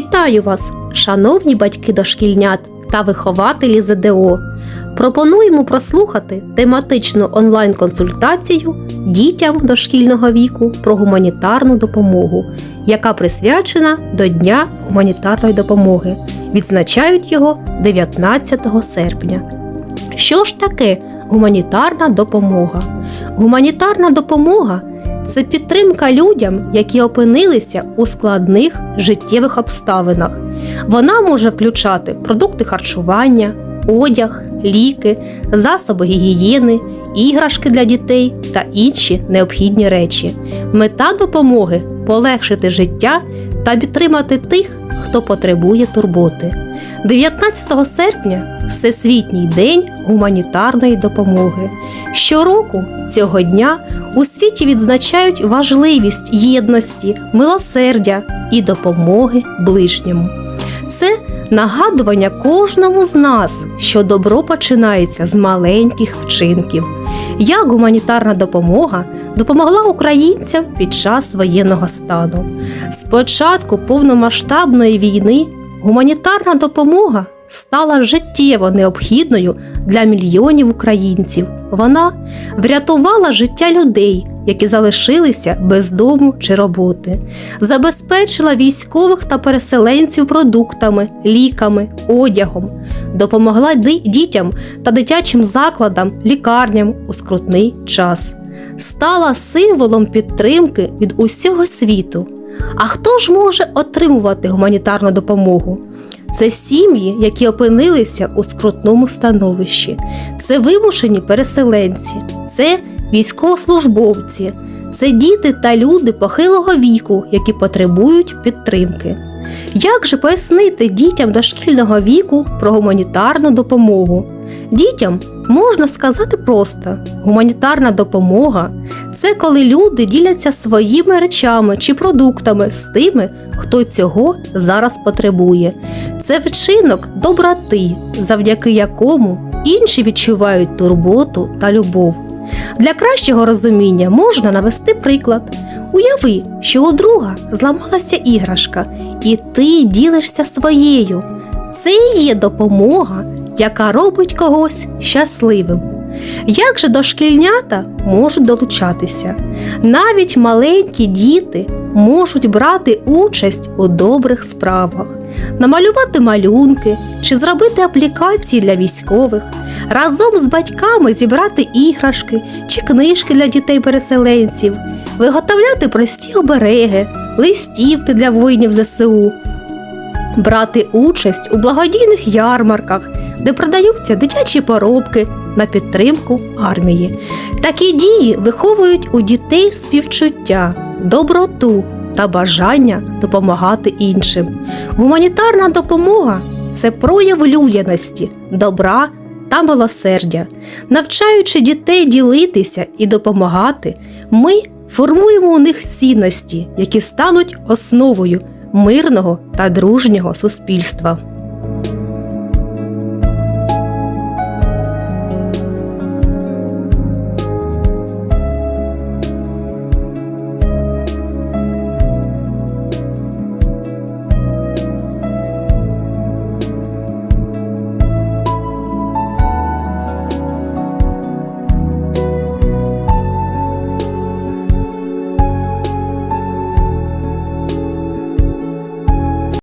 Вітаю вас, шановні батьки дошкільнят та вихователі ЗДО. Пропонуємо прослухати тематичну онлайн-консультацію дітям дошкільного віку про гуманітарну допомогу, яка присвячена до Дня гуманітарної допомоги. Відзначають його 19 серпня. Що ж таке гуманітарна допомога? Гуманітарна допомога це підтримка людям, які опинилися у складних життєвих обставинах. Вона може включати продукти харчування, одяг, ліки, засоби гігієни, іграшки для дітей та інші необхідні речі. Мета допомоги полегшити життя та підтримати тих, хто потребує турботи. 19 серпня Всесвітній день гуманітарної допомоги. Щороку цього дня у світі відзначають важливість єдності, милосердя і допомоги ближньому. Це нагадування кожному з нас, що добро починається з маленьких вчинків. Як гуманітарна допомога допомогла українцям під час воєнного стану. З початку повномасштабної війни гуманітарна допомога стала життєво необхідною для мільйонів українців. Вона врятувала життя людей, які залишилися без дому чи роботи, забезпечила військових та переселенців продуктами, ліками, одягом, допомогла дітям та дитячим закладам, лікарням у скрутний час, стала символом підтримки від усього світу. А хто ж може отримувати гуманітарну допомогу? Це сім'ї, які опинилися у скрутному становищі, це вимушені переселенці, це військовослужбовці, це діти та люди похилого віку, які потребують підтримки. Як же пояснити дітям дошкільного віку про гуманітарну допомогу? Дітям можна сказати просто: гуманітарна допомога це коли люди діляться своїми речами чи продуктами з тими, хто цього зараз потребує. Це вчинок доброти, завдяки якому інші відчувають турботу та любов. Для кращого розуміння можна навести приклад. Уяви, що у друга зламалася іграшка, і ти ділишся своєю. Це і є допомога, яка робить когось щасливим. Як же дошкільнята можуть долучатися? Навіть маленькі діти можуть брати участь у добрих справах, намалювати малюнки чи зробити аплікації для військових, разом з батьками зібрати іграшки чи книжки для дітей-переселенців, виготовляти прості обереги, листівки для воїнів ЗСУ, брати участь у благодійних ярмарках, де продаються дитячі поробки на підтримку армії. Такі дії виховують у дітей співчуття, доброту та бажання допомагати іншим. Гуманітарна допомога це прояв людяності, добра та милосердя. Навчаючи дітей ділитися і допомагати, ми формуємо у них цінності, які стануть основою мирного та дружнього суспільства.